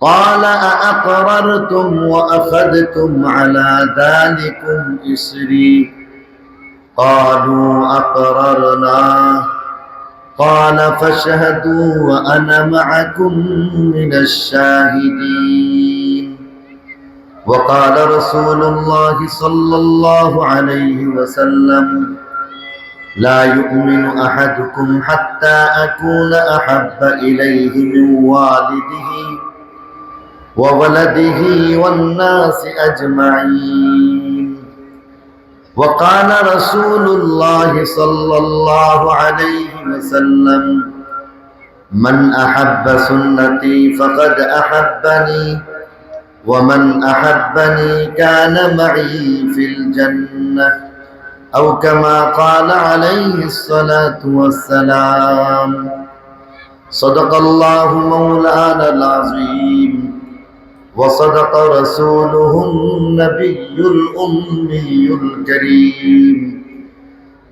قال أأقررتم وأخذتم على ذلكم إسري؟ قالوا أقررنا. قال فاشهدوا وأنا معكم من الشاهدين. وقال رسول الله صلى الله عليه وسلم لا يؤمن أحدكم حتى أكون أحب إليه من والده وولده والناس أجمعين. وقال رسول الله صلى الله عليه وسلم من أحب سنتي فقد أحبني ومن أحبني كان معي في الجنة. أو كما قال عليه الصلاة والسلام صدق الله مولانا العظيم. وصدق رسوله النبي الأمي الكريم.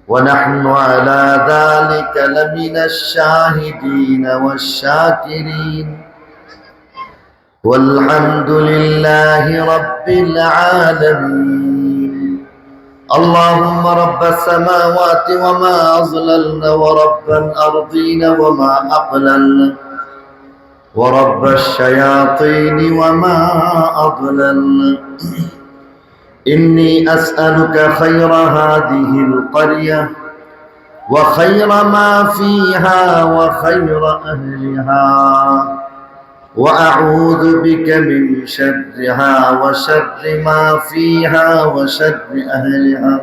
ونحن على ذلك لمن الشاهدين والشاكرين. والحمد لله رب العالمين. اللهم رب السماوات وما أظللنا ورب الأرضين وما أقللنا ورب الشياطين وما أضللنا إني أسألك خير هذه القرية وخير ما فيها وخير أهلها وأعوذ بك من شرها وشر ما فيها وشر أهلها.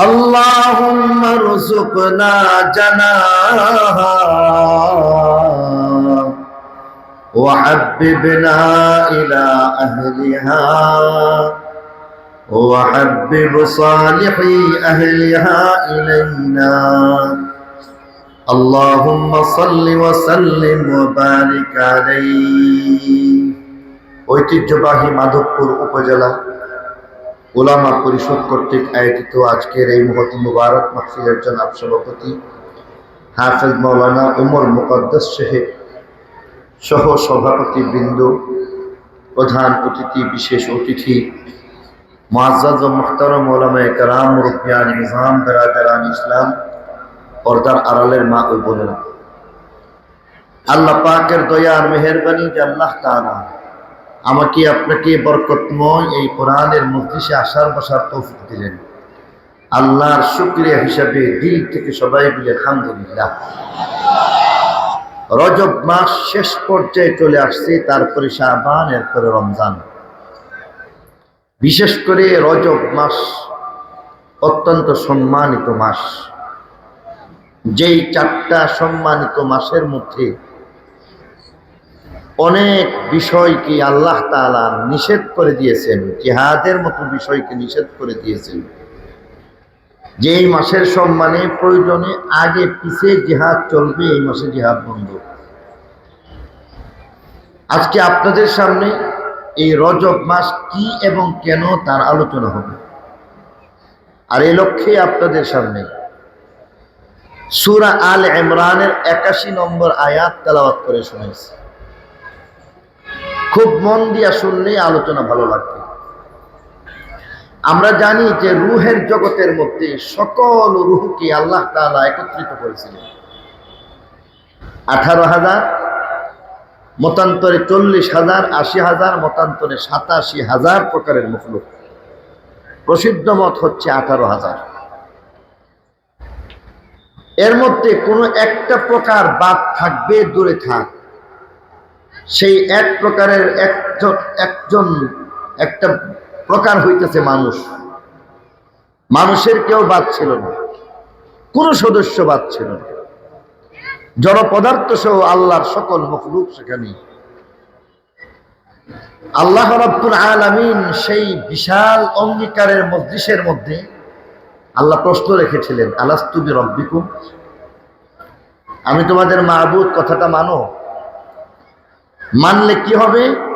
اللهم ارزقنا جناها وحببنا إلى أهلها وحبب صالحي أهلها إلينا اللهم صل وسلم وبارك عليه ঐতিহ্যবাহী মাধবপুর উপজেলা ওলামা পরিষদ কর্তৃক আয়োজিত আজকের এই মহৎ মুবারক মাহফিলের জনাব সভাপতি হাফেজ মৌলানা উমর মুকদ্দাস সাহেব সহ সভাপতি বৃন্দ, প্রধান অতিথি, বিশেষ অতিথি, মুআজ্জাজ ও মুহতারম ওলামায়ে কেরাম মুরব্বিয়ান নিজাম, বেরাদারান ইসলাম, পর্দার আড়ালের মা ও বোনেরা। আল্লাহ পাকের দয়া আর মেহেরবানি যে আল্লাহ তাআলা আমাকে, আপনাকে বরকতময় এই কোরআনের মজলিসে আসার বসার তৌফিক দিলেন। আল্লাহর শুক্রিয়া হিসাবে দিল থেকে সবাই বলে আলহামদুলিল্লাহ। রজব মাস শেষ পর্যায়ে চলে আসছে, তারপরে শাহবান এরপরে রমজান। বিশেষ করে রজব মাস অত্যন্ত সম্মানিত মাস। যেই চারটা সম্মানিত মাসের মধ্যে অনেক বিষয়কে আল্লাহ তাআলা নিষেধ করে দিয়েছেন, জিহাদের মতো বিষয়কে নিষেধ করে দিয়েছেন। যেই মাসের সম্মানে প্রয়োজনে আগে পিছে জিহাদ চলবে, এই মাসে জিহাদ বন্ধ। আজকে আপনাদের সামনে এই রজব মাস কি এবং কেন তার আলোচনা হবে। আর এই লক্ষ্যে আপনাদের সামনে সুরা আল ইমরানের একাশি নম্বর আয়াত তেলাওয়াত করে শুনেছি খুব মন দিয়া শুনলে আলোচনা ভালো লাগবে। আমরা জানি যে রুহের জগতের মধ্যে সকল রুহকে আল্লাহ তাআলা একত্রিত করেছিলেন। আঠারো হাজার, মতান্তরে চল্লিশ হাজার, আশি হাজার, মতান্তরে সাতাশি হাজার প্রকারের মখলুক। প্রসিদ্ধ মত হচ্ছে আঠারো হাজার। এর মধ্যে কোনো একটা প্রকার বাদ থাকবে, দূরে থাক। সেই এক প্রকারের একজন একজন একটা প্রকার হইতেছে মানুষ। মানুষের কেউ বাদ ছিল না। কোনো সদস্য বাদ ছিল না। জড় পদার্থ সহ আল্লাহর সকল মখলুক সেখানে। আল্লাহ রব্বুল আলামিন সেই বিশাল অঙ্গীকারের মজলিসের মধ্যে আল্লাহ প্রশ্ন রেখেছিলেন আলাস্তুবি রব্বিকুম আমি তোমাদের মাহবুদ কথাটা মানো। মানলে কি হবে?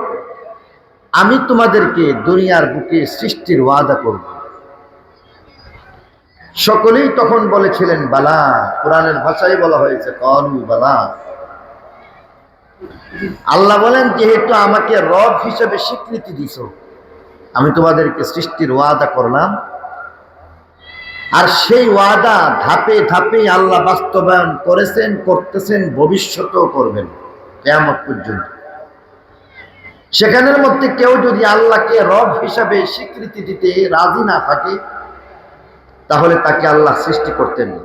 আমি তোমাদেরকে দুনিয়ার বুকে সৃষ্টির ওয়াদা করব। সকলেই তখন বলেছিলেন, বালা। কোরআনের ভাষায় বলা হয়েছে, কলু বালা। আল্লাহ বলেন, যেহেতু আমাকে রব হিসেবে স্বীকৃতি দিছ, আমি তোমাদেরকে সৃষ্টির ওয়াদা করলাম। আর সেই ওয়াদা ধাপে ধাপে আল্লাহ বাস্তবায়ন করেছেন, করতেছেন, ভবিষ্যতেও করবেন কেমন পর্যন্ত। সেখানের মধ্যে কেউ যদি আল্লাহকে রব হিসাবে স্বীকৃতি দিতে রাজি না থাকে, তাহলে তাকে আল্লাহ সৃষ্টি করতেন না।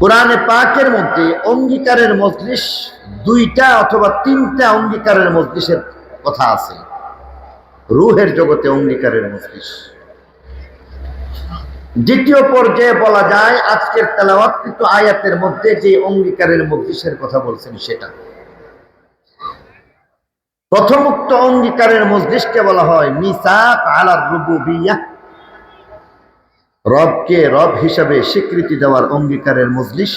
কোরআনে পাকের মধ্যে অঙ্গীকারের মজলিস দুইটা অথবা তিনটা অঙ্গীকারের মজলিসের কথা আছে। রুহের জগতে অঙ্গীকারের মজলিস। দ্বিতীয় পর্যায়ে বলা যায়, আজকের তেলাওয়াতকৃত আয়াতের মধ্যে যে অঙ্গীকারের মজলিসের কথা বলছেন সেটা। প্রথম উক্ত অঙ্গীকারের মজলিসকে বলা হয় মিসাক আলার রুবুবিয়া। রবকে রব হিসাবে স্বীকৃতি দেওয়ার অঙ্গীকারের মজলিস।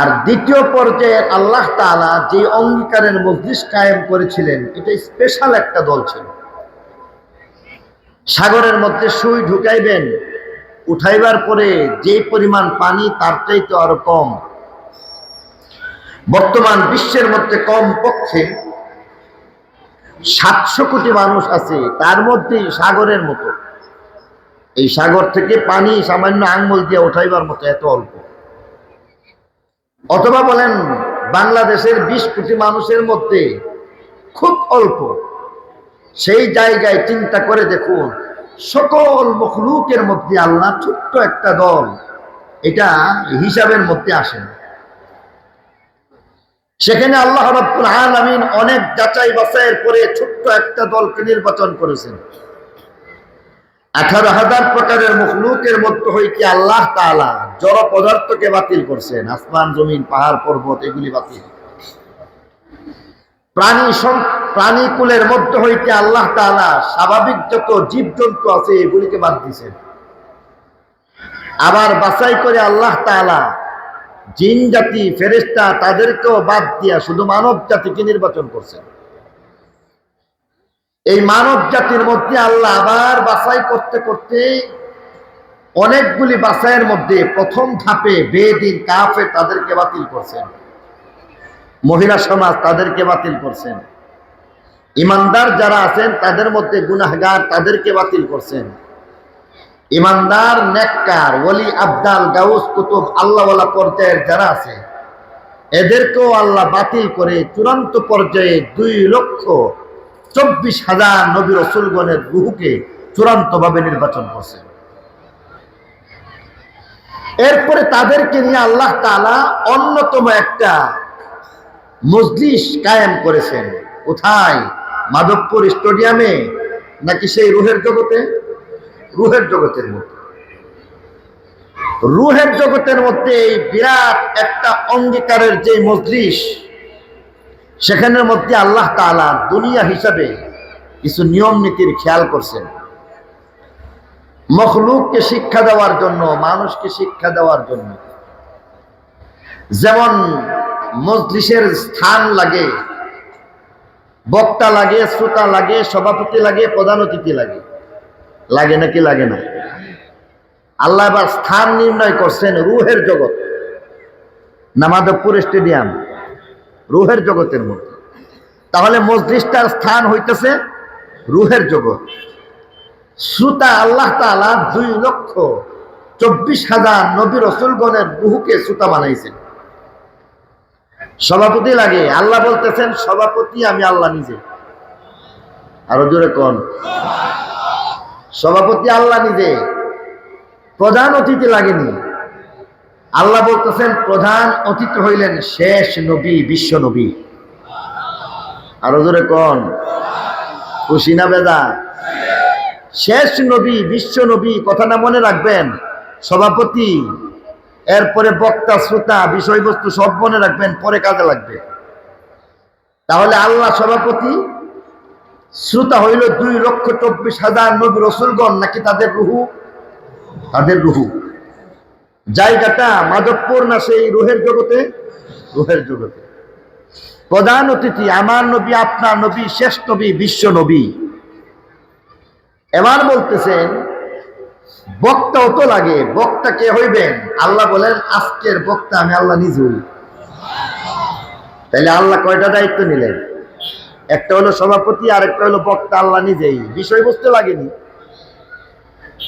আর দ্বিতীয় পর্যায়ে আল্লাহ তাআলা যে অঙ্গীকারের মজলিস কায়েম করেছিলেন, এটা স্পেশাল একটা দল ছিল। সাগরের মধ্যে সুই ঢুকাইবেন, উঠাইবার পরে যে পরিমাণ পানি তার চাইতে আরও কম। বর্তমান বিশ্বের মধ্যে কম পক্ষে সাতশো কোটি মানুষ আছে, তার মধ্যে সাগরের মতো। এই সাগর থেকে পানি সামান্য আঙ্গুল দিয়ে উঠাইবার মতো এত অল্প। অথবা বলেন, বাংলাদেশের বিশ কোটি মানুষের মধ্যে খুব অল্প। সেই জায়গায় চিন্তা করে দেখুন, সকল মখলুকের মধ্যে আল্লাহ ছোট্ট একটা দল, এটা হিসাবের মধ্যে আসে না। সেখানে আল্লাহ রব্বুল আলামিন অনেক যাচাই বাছাইয়ের পরে ছোট্ট একটা দলকে নির্বাচন করেছেন। আঠারো হাজার প্রকারের মুখলুকের মধ্য হইতে আল্লাহ তাআলা জড় পদার্থকে বাতিল করছেন? আসমান, জমিন, পাহাড়, পর্বত, এগুলি বাতিল। প্রাণী প্রাণী প্রাণীকুলের মধ্য হইতে আল্লাহ তাআলা স্বাভাবিক যত জীবজন্তু আছে এগুলিকে বাদ দিছেন। আবার বাছাই করে আল্লাহ তাআলা জিন জাতি ফেরেস্তা তাদেরকেও বাদ দিয়া শুধু মানব জাতিকে নির্বাচন করছেন এই মানব জাতির মধ্যে আল্লাহ আবার বাছাই করতে করতে অনেকগুলি বাছাইয়ের মধ্যে প্রথম ধাপে বেদিন কাফে তাদেরকে বাতিল করছেন। মহিলা সমাজ তাদেরকে বাতিল করছেন। ইমানদার যারা আছেন তাদের মধ্যে গুনাহগার তাদেরকে বাতিল করছেন। ইমানদার, নেককার, ওলি, আবদাল, গাউস, কুতুব, আল্লাহওয়ালা পর্যায়ের যারা আছে, এদেরকেও আল্লাহ বাতিল করে চূড়ান্ত পর্যায়ে দুই লক্ষ চব্বিশ হাজার নবী রসুলগণের রুহুকে চূড়ান্তভাবে নির্বাচন করছে। এরপরে তাদেরকে নিয়ে আল্লাহ তালা অন্যতম একটা মজলিস কায়েম করেছেন। কোথায়? মাধবপুর স্টেডিয়ামে নাকি সেই রুহের জগতে? রুহের জগতের মধ্যে। রুহের জগতের মধ্যে এই বিরাট একটা অঙ্গীকারের যে মজলিস, সেখানের মধ্যে আল্লাহ তালা দুনিয়া হিসাবে কিছু নিয়ম নীতির খেয়াল করছেন। মখলুককে শিক্ষা দেওয়ার জন্য, মানুষকে শিক্ষা দেওয়ার জন্য। যেমন মজলিসের স্থান লাগে, বক্তা লাগে, শ্রোতা লাগে, সভাপতি লাগে, প্রধান অতিথি লাগে। লাগে নাকি লাগে না? আল্লাহ এবার স্থান নির্ণয় করছেন রুহের জগৎ। নামাদবপুর স্টেডিয়াম রুহের জগতের মধ্যে। তাহলে মসজিদটার স্থান হইতেছে রুহের জগৎ। শ্রোতা আল্লাহ তালা দুই লক্ষ চব্বিশ হাজার নবী রসুলগণের রুহুকে শ্রোতা বানাইছেন। সভাপতি লাগে, আল্লাহ বলতেছেন, সভাপতি আমি আল্লাহ নিজে। আরও জোরে কোন। সভাপতি আল্লাহ নিজে প্রধান অতিথি লাগেনি। আল্লাহ বলতেছেন, প্রধান অতিথি হইলেন শেষ নবী, বিশ্ব নবী। আরও জোরে কন। খুশি না বেদা শেষ নবী, বিশ্ব নবী, কথাটা মনে রাখবেন। সভাপতি, এরপরে বক্তা, শ্রোতা, বিষয়বস্তু সব মনে রাখবেন, পরে কাজে লাগবে। তাহলে আল্লাহ সভাপতি শ্রোতা হইল দুই লক্ষ চব্বিশ হাজার নবী রসুলগণ নাকি তাদের রুহু? তাদের রুহু। জায়গাটা মাধবপুর না সেই রুহের জগতে? রুহের জগতে। প্রধান অতিথি, আমার নবী, আপনার নবী, শেষ নবী, বিশ্ব নবী। এবার বলতেছেন, বক্তাও তো লাগে, বক্তা কে হইবেন? আল্লাহ বলেন, আজকের বক্তা আমি আল্লাহ নিজ হই তাহলে আল্লাহ কয়টা দায়িত্ব নিলেন? একটা হলো সভাপতি আর একটা হলো বক্তা, আল্লাহ নিজেই। বিষয়বস্তু লাগেনি।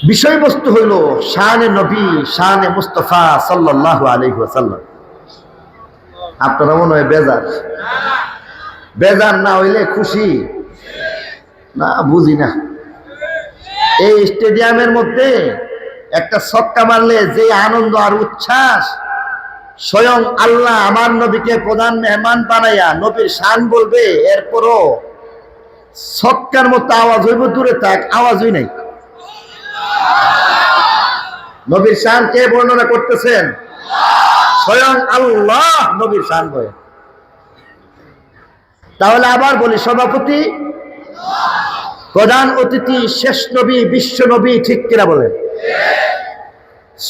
বিষয়বস্তু হইল শানে নবী, শানে মুস্তফা সাল্লাহ আলহি সাল্লাম আপনারা মনে হয় বেজার। বেজার না হইলে খুশি। না, বুঝি না। এই স্টেডিয়ামের মধ্যে একটা ছক্কা মারলে যে আনন্দ আর উচ্ছ্বাস স্বয়ং আল্লাহ আমার নবীকে প্রধান মেহমান বানাইয়া নবীর শান বলবে, এরপরও ছক্কার মতো আওয়াজ হইব, দূরে থাক, আওয়াজই নাই। নবীর শান কে বর্ণনা করতেছেন? স্বয়ং আল্লাহ নবীর শান বয়ে তাহলে আবার বলি, সভাপতি, প্রধান অতিথি, শেষ নবী, বিশ্ব নবী ঠিক কিনা বলেন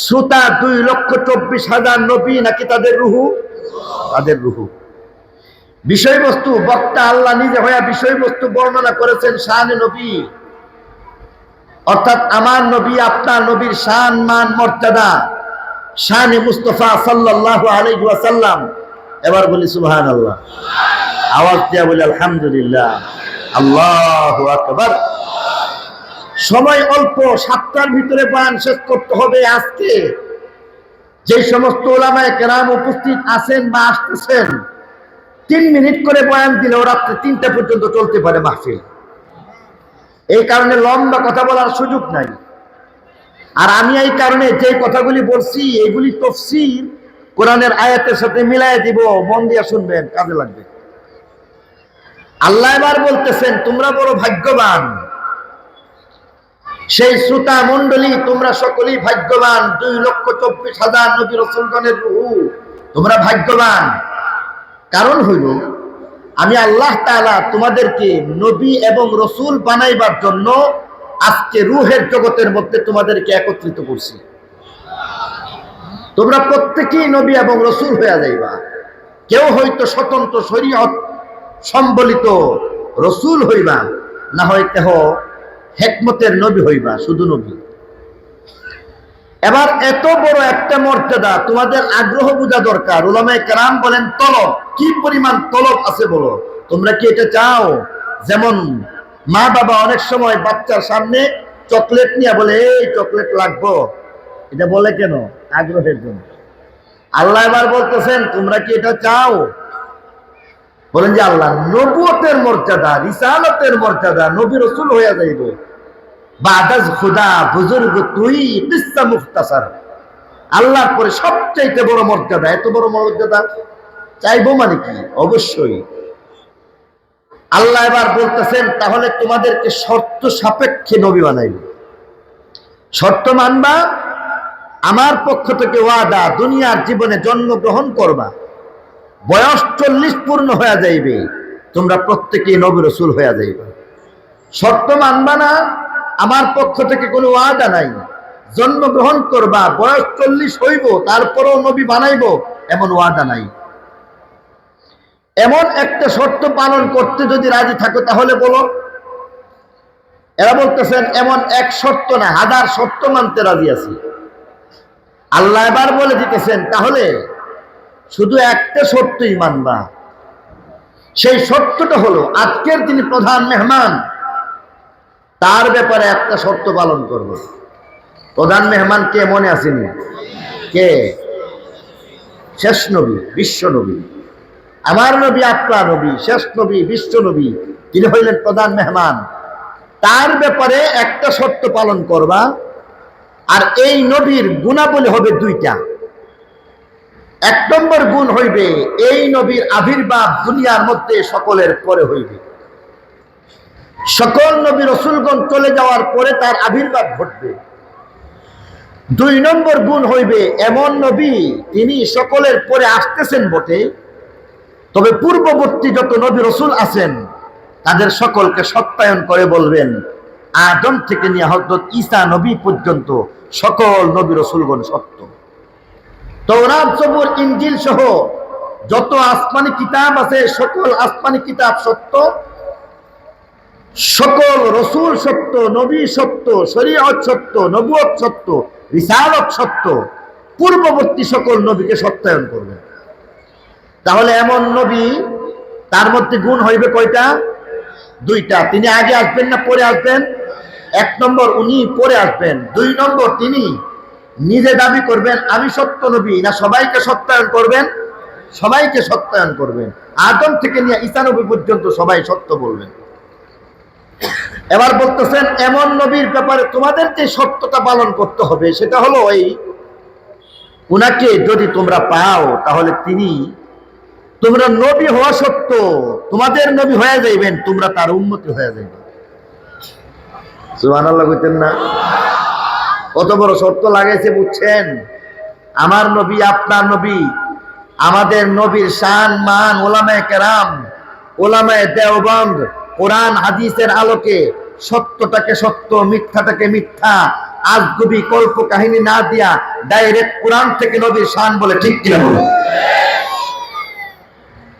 শ্রোতা দুই লক্ষ চব্বিশ হাজার নবী নাকি তাদের রুহু? তাদের রুহু। বিষয়বস্তু বক্তা আল্লাহ নিজে হইয়া বিষয়বস্তু বর্ণনা করেছেন শান নবী। অর্থাৎ আমার নবী আপনার নবীর শান, মান, মর্যাদা, শানে মুস্তফা সাল্লাহ আলাইসাল্লাম এবার বলি সুবহান আল্লাহ আওয়াজ দিয়া বলি আলহামদুলিল্লাহ। আল্লাহ আকবার। সময় অল্প, সাতটার ভিতরে বয়ান শেষ করতে হবে আজকে। যে সমস্ত ওলামায় কেরাম উপস্থিত আছেন বা আসতেছেন, তিন মিনিট করে বয়ান দিলেও রাত্রে তিনটা পর্যন্ত চলতে পারে মাহফিল। এই কারণে লম্বা কথা বলার সুযোগ নাই। আর আমি এই কারণে যে কথাগুলি বলছি, এগুলি তফসির কোরআনের আয়াতের সাথে মিলাই দিব, মন দিয়া শুনবেন, কাজে লাগবে। আল্লাহ এবার বলতেছেন, তোমরা বড় ভাগ্যবান। সেই শ্রোতা মন্ডলী তোমরা সকলেই ভাগ্যবান। দুই লক্ষ চব্বিশ হাজার নবী রসুলগণের রুহু। তোমরা ভাগ্যবান। কারণ হইল, আমি আল্লাহ তাআলা তোমাদেরকে নবী এবং রসুল বানাইবার জন্য আজকে রুহের জগতের মধ্যে তোমাদেরকে একত্রিত করছি। তোমরা প্রত্যেকেই নবী এবং রসুল হইয়া যাইবা। কেউ হয়তো স্বতন্ত্র শরীয়ত সম্বলিত রসুল হইবা, না হয় কেহ হেকমতের নবী হইবা, শুধু নবী। এবার এত বড় একটা মর্যাদা, তোমাদের আগ্রহ বোঝা দরকার। ওলামায় কারাম বলেন, তলব, কি পরিমাণ তলব আছে বলো? তোমরা কি এটা চাও? যেমন মা বাবা অনেক সময় বাচ্চার সামনে চকলেট নিয়ে বলে, এই চকলেট লাগবো। এটা বলে কেন? আগ্রহের জন্য। আল্লাহ এবার বলতেছেন, তোমরা কি এটা চাও? বলেন যে আল্লাহ নবুয়তের মর্যাদা, রিসালতের মর্যাদা নবী রসুল হইয়া যাইব। বাদাজ খুদা, বুজুর্গ তুই কিসা আল্লাহর পরে সবচাইতে বড় মর্যাদা, এত বড় মর্যাদা চাইব মানে কি? অবশ্যই। আল্লাহ এবার বলতেছেন, তাহলে তোমাদেরকে শর্ত সাপেক্ষে নবী বানাইব। শর্ত মানবা, আমার পক্ষ থেকে ওয়াদা, দুনিয়ার জীবনে জন্মগ্রহণ করবা। বয়স চল্লিশ পূর্ণ হয়ে যাইবে, তোমরা প্রত্যেকেই নবী রসুল হয়ে যাইবে। শর্ত মানবা না, আমার পক্ষ থেকে কোনো ওয়াদা নাই। জন্মগ্রহণ করবা, বয়স চল্লিশ হইব, তারপরেও নবী বানাইব, এমন ওয়াদা নাই। এমন একটা শর্ত পালন করতে যদি রাজি থাকো, তাহলে বলো। এরা বলতেছেন, এমন এক শর্ত না, হাজার শর্ত মানতে রাজি আছি। আল্লাহ এবার বলে দিতেছেন, তাহলে শুধু একটা শর্তই মানবা সেই শর্তটা হলো, আজকের তিনি প্রধান মেহমান, তার ব্যাপারে একটা শর্ত পালন করব। প্রধান মেহমান কে মনে আসেনি কে? শেষ নবী, বিশ্ব নবী। আমার নবী, আপনার নবী, শেষ নবী, বিশ্ব নবী, তিনি হইলেন প্রধান মেহমান। তার ব্যাপারে একটা শর্ত পালন করবা, আর এই নবীর গুণাবলী হবে দুইটা। এক নম্বর গুণ হইবে, এই নবীর আবির্ভাব দুনিয়ার মধ্যে সকলের পরে হইবে। সকল নবী রসুলগণ চলে যাওয়ার পরে তার আবির্ভাব ঘটবে। দুই নম্বর গুণ হইবে, এমন নবী তিনি সকলের পরে আসতেছেন বটে, তবে পূর্ববর্তী যত নবী রসুল আছেন, তাদের সকলকে সত্যায়ন করে বলবেন, আদম থেকে নিয়ে হজরত ঈসা নবী পর্যন্ত সকল নবী রসুলগণ সত্য। তৌরাত সবুর ইঞ্জিল সহ যত আসমানি কিতাব আছে, সকল আসমানি কিতাব সত্য, সকল রসুল সত্য, নবী সত্য, শরীয়ত সত্য, নবুয়ত সত্য, রিসালত সত্য, পূর্ববর্তী সকল নবীকে সত্যায়ন করবে। তাহলে এমন নবী, তার মধ্যে গুণ হইবে কয়টা? দুইটা। তিনি আগে আসবেন না, পরে আসবেন? এক নম্বর উনি, পরে আসবেন। দুই নম্বর তিনি নিজে দাবি করবেন, আমি সত্য নবী না সবাইকে সত্যায়ন করবেন? সবাইকে সত্যায়ন করবেন। আদম থেকে নিয়ে ঈসা নবী পর্যন্ত সবাই সত্য বলবেন। এবার বলতেছেন, এমন নবীর ব্যাপারে তোমাদের যে সত্যতা পালন করতে হবে, সেটা হলো এই, উনাকে যদি তোমরা পাও, তাহলে তিনি, তোমরা নবী হওয়া সত্য তোমাদের নবী হয়ে যাইবেন, তোমরা তার উন্নতি হয়ে যাইবে। সুবহানাল্লাহ কইতেন না। কত বড় সত্য লাগাইছে বুঝছেন? আমার নবী, আপনার নবী, আমাদের নবীর শান, মান, ওলামায়ে কেরাম, ওলামায়ে দেওবন্দ, কোরআন, হাদিসের আলোকে সত্যটাকে সত্য, মিথ্যাটাকে মিথ্যা, আজগুবি কল্প কাহিনী না দিয়া ডাইরেক্ট কোরআন থেকে নবীর শান বলে ঠিক কিনা বলে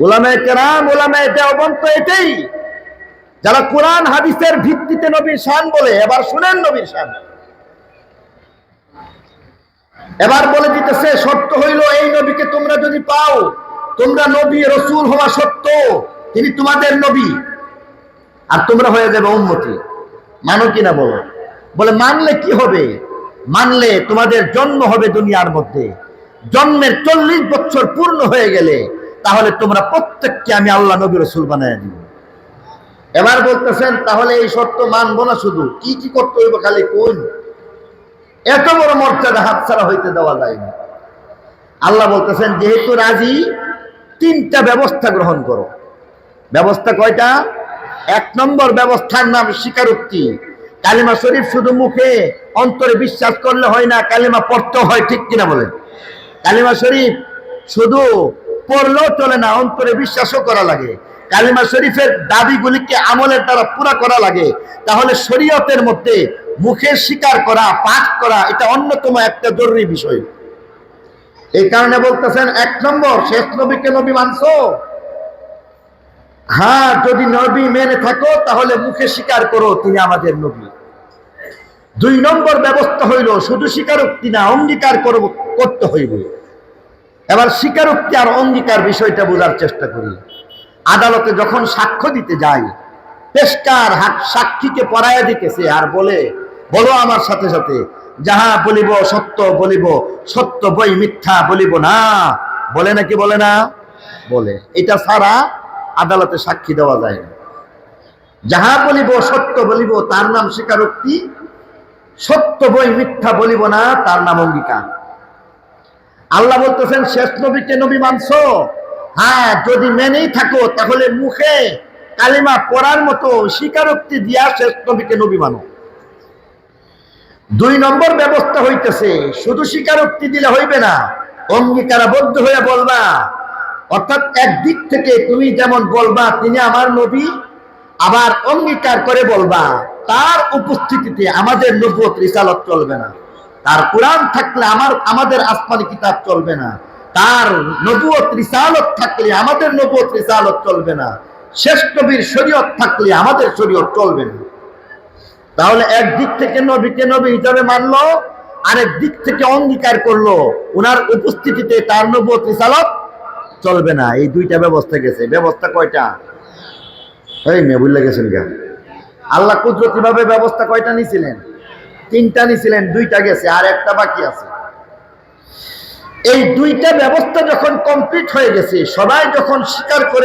ওলামায়ে কেরাম, ওলামায়ে দেওবন্দ তো এটাই। যারা কোরআন, হাদিসের ভিত্তিতে নবীর শান বলে, এবার শুনেন নবীর শান। এবার বলে দিতেছে, সত্য হইল, এই নবীকে তোমরা যদি পাও, তোমরা নবী, রসুল হওয়া সত্য, তিনি তোমাদের নবী। আর তোমরা হয়ে যাবে উন্মতি মানো কিনা বলো? বলে, মানলে কি হবে? মানলে তোমাদের জন্ম হবে দুনিয়ার মধ্যে। জন্মের চল্লিশ বছর পূর্ণ হয়ে গেলে, তাহলে তোমরা প্রত্যেককে আমি আল্লাহ, নবী, রসুল বানায় দিব। এবার বলতেছেন, তাহলে এই সত্য মানবো না শুধু। কি কি করতে হইব খালি কোন? এত বড় মর্যাদা হাতছাড়া হইতে দেওয়া যায় না। আল্লাহ বলতেছেন, যেহেতু রাজি, তিনটা ব্যবস্থা গ্রহণ করো। ব্যবস্থা কয়টা? এক নম্বর ব্যবস্থার নাম স্বীকারোক্তি। কালিমা শরীফ শুধু মুখে অন্তরে বিশ্বাস করলে হয় না, কালিমা পড়তে হয়, ঠিক কিনা বলেন? কালিমা শরীফ শুধু পড়লেও চলে না, অন্তরে বিশ্বাসও করা লাগে। কালিমা শরীফের দাবিগুলিকে আমলের দ্বারা পুরা করা লাগে। তাহলে শরীয়তের মধ্যে মুখে স্বীকার করা, পাঠ করা, এটা অন্যতম একটা জরুরি বিষয়। এই কারণে বলতেছেন, এক নম্বর, শেষ নবীকে নবী মানছো? হ্যাঁ যদি নবী মেনে থাকো, তাহলে মুখে স্বীকার করো তিনি আমাদের নবী। দুই নম্বর ব্যবস্থা হইল, শুধু স্বীকারোক্তি না, অঙ্গীকার করতে হইবে। এবার স্বীকারোক্তি আর অঙ্গীকার বিষয়টা বোঝার চেষ্টা করি। আদালতে যখন সাক্ষ্য দিতে যাই পেশকার সাক্ষীকে পড়াইয়া দিতেছে আর বলে বলো আমার সাথে সাথে, যাহা বলিব সত্য বলিব, সত্য বই মিথ্যা বলিব না। বলে নাকি বলে না? বলে। এটা ছাড়া আদালতে সাক্ষী দেওয়া যায় না। যাহা বলিব সত্য বলিব, তার নাম স্বীকারোক্তি। সত্য বই মিথ্যা বলিব না, তার নাম অঙ্গীকার। আল্লাহ বলতেছেন, শেষ নবীকে নবী মানছো? হ্যাঁ যদি মেনেই থাকো, তাহলে মুখে কালিমা পড়ার মতো স্বীকারোক্তি দিয়া শেষ নবীকে নবী মানো। দুই নম্বর ব্যবস্থা হইতেছে, শুধু স্বীকারোক্তি দিলে হইবে না, অঙ্গীকারাবদ্ধ হয়ে বলবা। অর্থাৎ একদিক থেকে তুমি যেমন বলবা, তিনি আমার নবী, আবার অঙ্গীকার করে বলবা, তার উপস্থিতিতে আমাদের নবুয়ত রিসালত চলবে না। তার কোরআন থাকলে আমার, আমাদের আসমানি কিতাব চলবে না। তার নবুয়ত রিসালত থাকলে আমাদের নবুয়ত রিসালত চলবে না। শেষ নবীর শরীয়ত থাকলে আমাদের শরীয়ত চলবে না। তাহলে একদিক থেকে নবীকে নবী হিসাবে মানলো, আরেক দিক থেকে অঙ্গীকার করল। ওনার উপস্থিতিতে তার নবুয়ত রিসালত চলবে না। এই দুইটা ব্যবস্থা গেছে। ব্যবস্থা কয়টা? এই মেয়ে বুঝলে গেছেন কেন আল্লাহ কুদরতি ভাবে ব্যবস্থা কয়টা নিছিলেন? তিনটা নিছিলেন, দুইটা গেছে, আর একটা বাকি আছে। এই দুইটা ব্যবস্থা যখন কমপ্লিট হয়ে গেছে, সবাই যখন স্বীকার করে